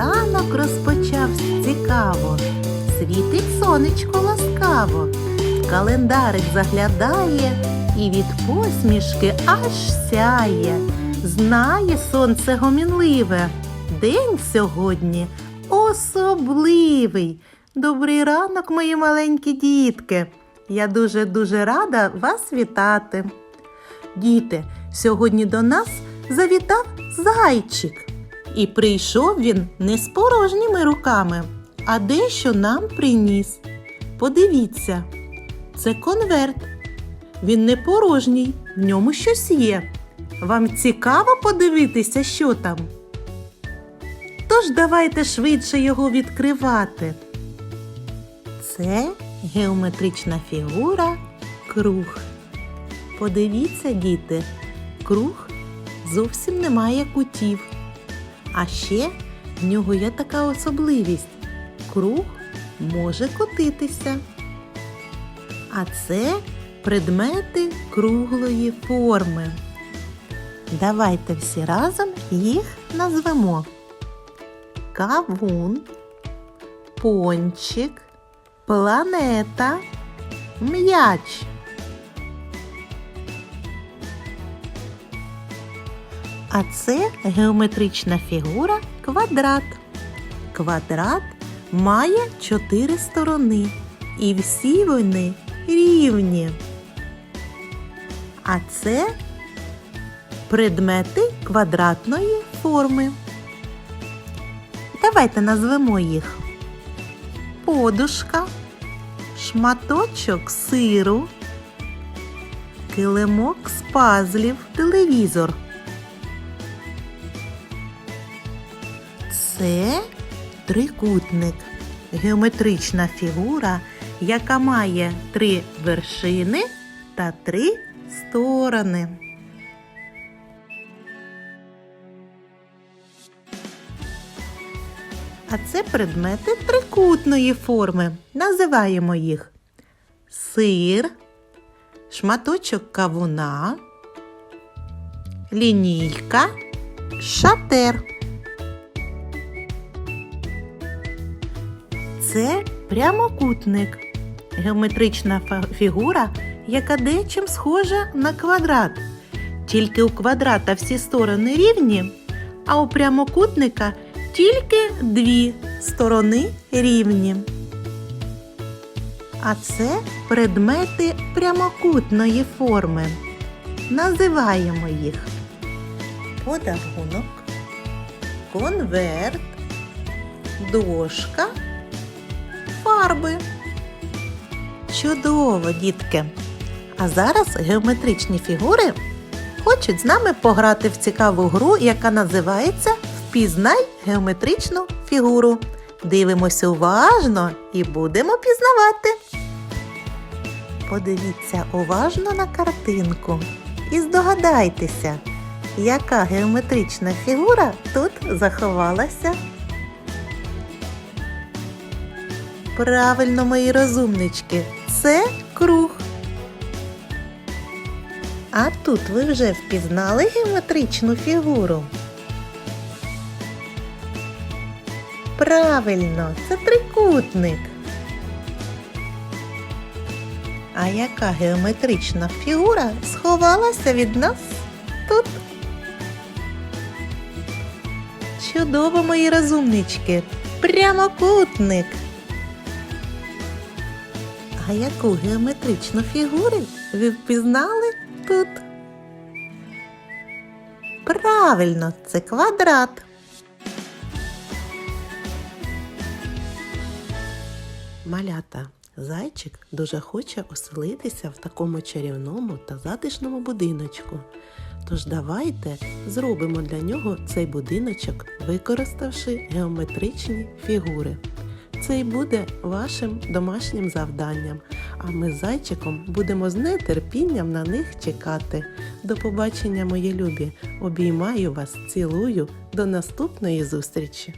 ранок розпочався цікаво, світить сонечко ласкаво, календарик заглядає і від посмішки аж сяє. Знає сонце гомінливе, день сьогодні особливий. Добрий ранок, мої маленькі дітки. Я дуже-дуже рада вас вітати. Діти, сьогодні до нас завітав зайчик. І прийшов він не з порожніми руками, а дещо нам приніс. Подивіться, це конверт. Він не порожній, в ньому щось є. Вам цікаво подивитися, що там? Тож давайте швидше його відкривати. Це геометрична фігура круг. Подивіться, діти, круг зовсім не має кутів. А ще в нього є така особливість. Круг може котитися. А це предмети круглої форми. Давайте всі разом їх назвемо. Кавун, пончик, планета, м'яч. А це геометрична фігура квадрат. Квадрат має чотири сторони, і всі вони рівні. А це предмети квадратної форми. Давайте назвемо їх подушка, шматочок сиру, килимок з пазлів, телевізор. Це трикутник, геометрична фігура, яка має три вершини та три сторони. А це предмети трикутної форми. Називаємо їх сир, шматочок кавуна, лінійка, шатер. Це прямокутник, геометрична фігура, яка дечим схожа на квадрат. Тільки у квадрата всі сторони рівні, а у прямокутника тільки дві сторони рівні. А це предмети прямокутної форми. Називаємо їх подарунок, конверт, дошка, фарби. Чудово, дітки! А зараз геометричні фігури хочуть з нами пограти в цікаву гру, яка називається Впізнай геометричну фігуру. Дивимося уважно і будемо пізнавати. Подивіться уважно на картинку і здогадайтеся, яка геометрична фігура тут заховалася. Правильно, мої розумнички, це круг. А тут ви вже впізнали геометричну фігуру? Правильно, це трикутник. А яка геометрична фігура сховалася від нас тут? Чудово, мої розумнички! Прямокутник. А яку геометричну фігуру ви впізнали тут? Правильно, це квадрат. Малята, зайчик дуже хоче оселитися в такому чарівному та затишному будиночку. Тож давайте зробимо для нього цей будиночок, використавши геометричні фігури. Це і буде вашим домашнім завданням, а ми з зайчиком будемо з нетерпінням на них чекати. До побачення, мої любі! Обіймаю вас, цілую, до наступної зустрічі!